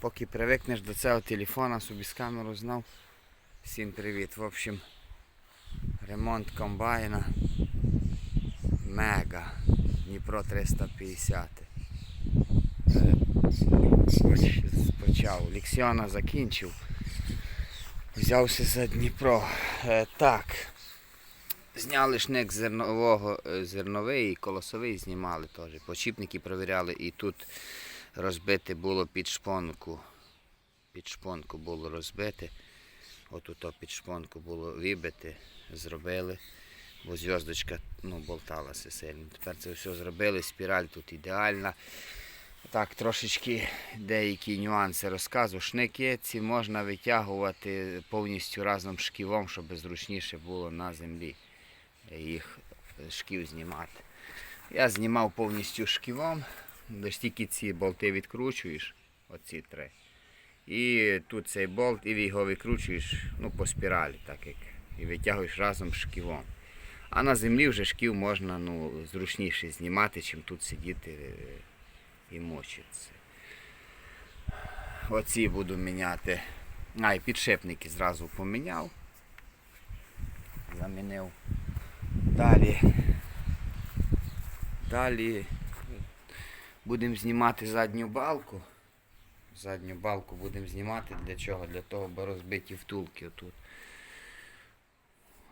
Поки привикнеш до цього телефона, собі з камеру знав. Всім привіт. В общем, ремонт комбайна. Мега. Дніпро 350. Е, поч- Почав. Ліксіона закінчив. Взявся за Дніпро. Е, Так. Зняли шник зернового, е, зерновий і колосовий знімали теж. Почіпники провіряли і тут розбите було під шпонку. Під шпонку було розбите. Отут під шпонку було вибите, зробили, бо зв'язочка ну, болталася сильно. Тепер це все зробили, спіраль тут ідеальна. Так, трошечки деякі нюанси розказу. Шники ці можна витягувати повністю разом з шківом, щоб зручніше було на землі їх шків знімати. Я знімав повністю шківом, лише тільки ці болти відкручуєш, оці три. І тут цей болт, і його викручуєш ну, по спіралі, так як, і витягуєш разом з шківом. А на землі вже шків можна ну, зручніше знімати, чим тут сидіти е, і мочитися. Оці буду міняти. А, і підшипники зразу поміняв. Замінив. Далі. Далі будемо знімати задню балку. Задню балку будемо знімати для чого? Для того, бо розбиті втулки отут.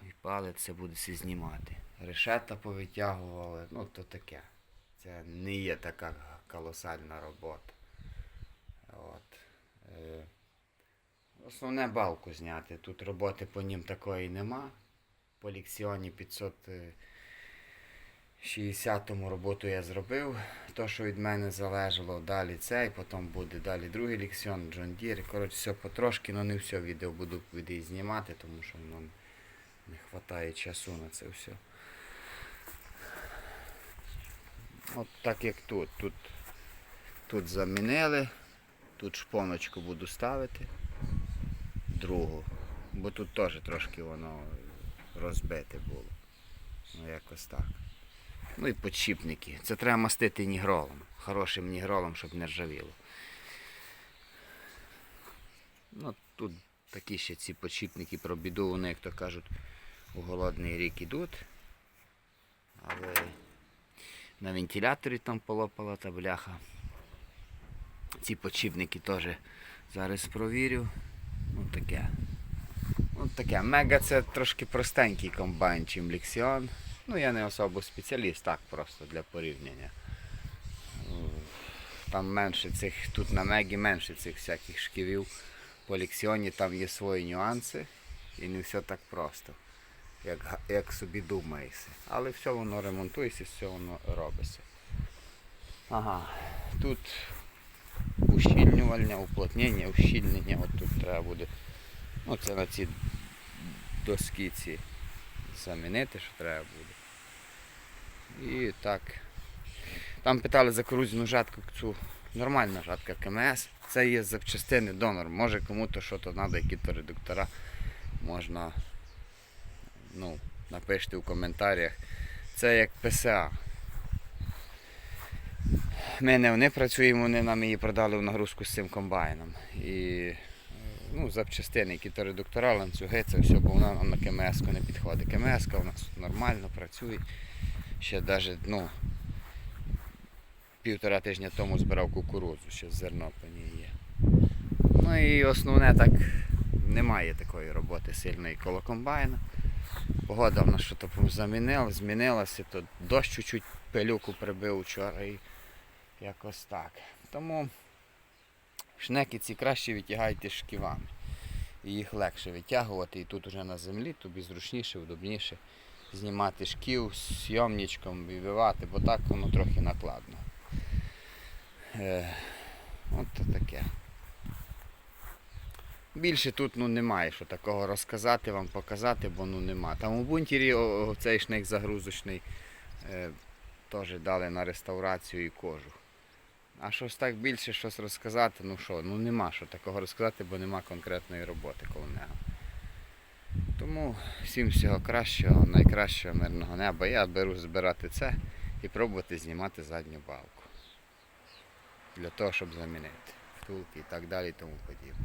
І палець це буде все знімати. Решета повитягували, ну то таке. Це не є така колосальна робота. От. Е, Основне балку зняти. Тут роботи по нім такої нема. По ліксіоні 560 роботу я зробив. То, що від мене залежало, далі цей, потім буде далі другий ліксіон, John Deere. Коротше, все потрошки, але не все відео буду знімати, тому що ну, не вистачає часу на це все. От так як тут. Тут, тут замінили, тут шпоночку буду ставити, другу. Бо тут теж трошки воно розбите було. Ну якось так. Ну і подшипники. Це треба мастити нігролом. Хорошим нігролом, щоб не ржавіло. Ну, тут такі ще ці подшипники про біду, вони, як то кажуть, у голодний рік ідуть. Але на вентиляторі там полопала та бляха. Ці подшипники теж зараз провірю. Ну таке. Ну таке. Мега це трошки простенький комбайн, чим Лексіон. Ну я не особо спеціаліст, так просто для порівняння. Там менше цих, тут на Мегі менше цих всяких шківів. По Лексіоні там є свої нюанси і не все так просто, як, як собі думаєшся. Але все воно ремонтується, все воно робиться. Ага, тут ущільнювання, уплотнення, ущільнення, от тут треба буде. Ну це на ці доски ці замінити, що треба буде. І так. Там питали за корузну жатку цю нормальна жатка КМС. Це є запчастини донор. Може кому-то що то треба, які-то редуктора. Можна ну, напишіть у коментарях. Це як ПСА. Ми не вони працюємо, вони нам її продали в нагрузку з цим комбайном. І ну, запчастини, які то редуктора, ланцюги, це все, бо вона на КМС не підходить. КМС у нас нормально працює. Ще навіть ну, півтора тижня тому збирав кукурудзу, ще зерно по ній є. Ну і основне так немає такої роботи сильної коло комбайна. Погода в нас що то замінила, змінилася, то дощ чуть-чуть пилюку прибив вчора і якось так. Тому шнеки ці краще витягайте шківами. І їх легше витягувати і тут уже на землі тобі зручніше, удобніше знімати шків з сйомничком, вибивати, бо так воно трохи накладно. Е, от таке. Більше тут ну, немає що такого розказати, вам показати, бо ну нема. Там у бунтері цей шник загрузочний е, теж дали на реставрацію і кожух. А щось так більше щось розказати, ну що, ну нема що такого розказати, бо нема конкретної роботи коло нього. Тому всім всього кращого, найкращого мирного неба. Я беру збирати це і пробувати знімати задню балку. Для того, щоб замінити. втулки і так далі і тому подібне.